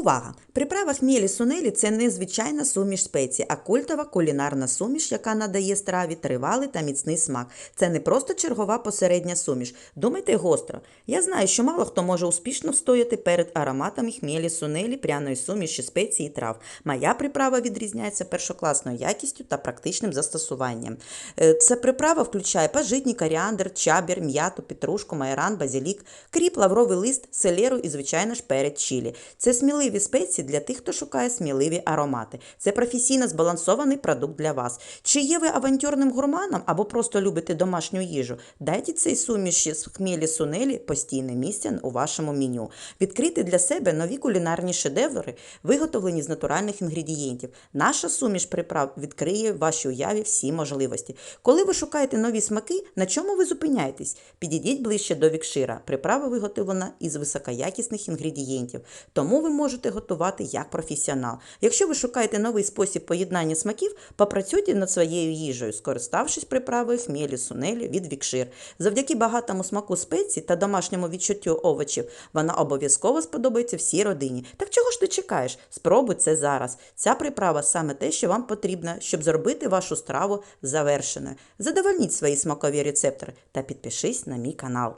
Увага! Приправа хмілі сунелі це не звичайна суміш спецій, а культова кулінарна суміш, яка надає страві тривалий та міцний смак. Це не просто чергова посередня суміш. Думайте гостро. Я знаю, що мало хто може успішно встояти перед ароматами хмілі сунелі, пряної суміші спецій і трав. Моя приправа відрізняється першокласною якістю та практичним застосуванням. Е, Ця приправа включає пажитні, коріандр, чабір, м'яту, петрушку, майоран, базилік, кріп, лавровий лист, селеру і, звичайно ж, перець чилі. Це сміливі спеції для тих, хто шукає сміливі аромати. Це професійно збалансований продукт для вас. Чи є ви авантюрним гурманом або просто любите домашню їжу? Дайте цей суміші з хмілі сунелі постійне місце у вашому меню. Відкрити для себе нові кулінарні шедеври, виготовлені з натуральних інгредієнтів. Наша суміш приправ відкриє в вашій уяві всі можливості. Коли ви шукаєте нові смаки, на чому ви зупиняєтесь? Підійдіть ближче до вікшира. Приправа виготовлена із високоякісних інгредієнтів, тому ви можете готувати як професіонал. Якщо ви шукаєте новий спосіб поєднання смаків, попрацюйте над своєю їжею, скориставшись приправою хмелі сунелі від вікшир. Завдяки багатому смаку спецій та домашньому відчуттю овочів вона обов'язково сподобається всій родині. Так чого ж ти чекаєш? Спробуй це зараз. Ця приправа саме те, що вам потрібно, щоб зробити вашу страву завершеною. Задовольніть свої смакові рецептори та підпишись на мій канал.